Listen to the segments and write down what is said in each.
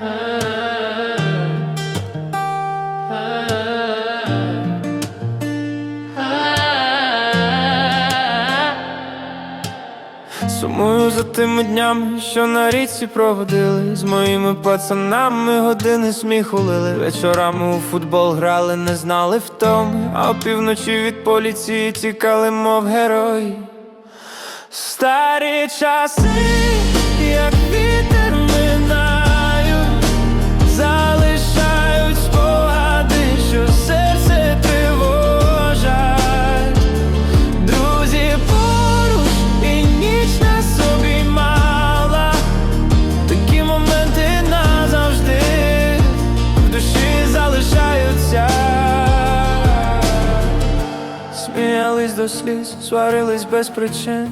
Сумую за тими днями, що на річці проводили. З моїми пацанами години сміху лили. Вечорами у футбол грали, не знали втоми. А опівночі від поліції тікали, мов герої. Старі часи, Сміялись до сліз, сварились без причин,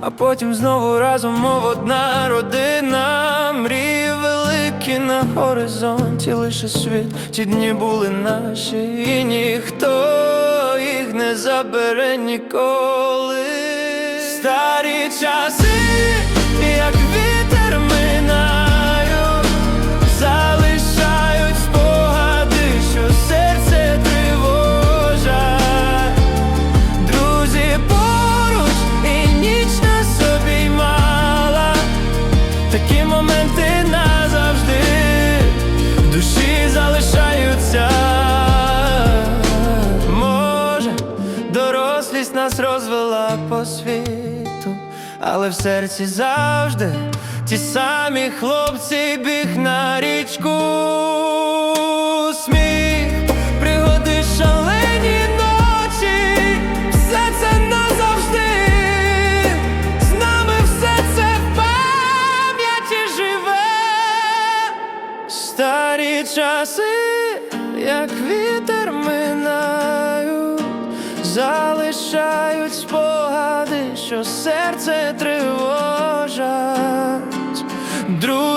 а потім знову разом, мов одна родина. Мрії великі на горизонті, лише світ. Ті дні були наші, і ніхто їх не забере ніколи. Старі часи, нас розвела по світу, але в серці завжди ті самі хлопці біг на річку. Сміх, пригоди шалені ночі, все це назавжди, з нами все це пам'яті живе. Старі часи, як вітер залишають спогади, що серце тривожать. Друзі